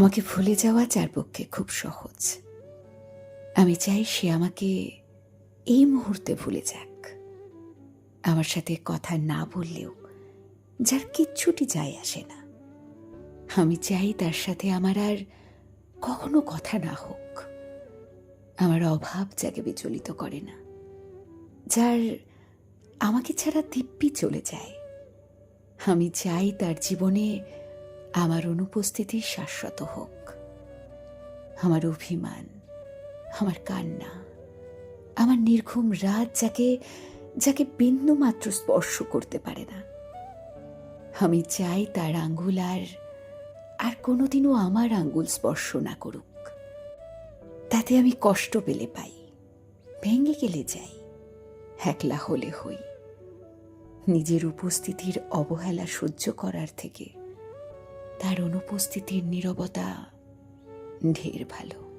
আমাকে ভুলে যাওয়া যার পক্ষে খুব সহজ। আমি চাই সে আমাকে এই মুহূর্তে ভুলে যাক। আমার সাথে কথা না বললেও যার কিচ্ছুটি যায় আসে না। আমি চাই তার সাথে আমার আর কখনো কথা না হোক। আমার অভাব যাকে বিচলিত করে না। যার আমাকে ছাড়া দিব্যি চলে যায়। আমি চাই তার জীবনে আমার অনুপস্থিতি শাশ্বত হোক। আমার অভিমান, আমার কান্না, আমার নির্ঘুম রাত যাকে যাকে বিন্দু মাত্র স্পর্শ করতে পারে না। আমি চাই তার আঙ্গুল আর আর কোনোদিনও আমার আঙ্গুল স্পর্শ না করুক। তাতে আমি কষ্ট পেলে পাই, ভেঙে গেলে যাই, একলা হলে হই। নিজের উপস্থিতির অবহেলা সহ্য করার থেকে তার অনুপস্থিতির নীরবতা ঢের ভালো।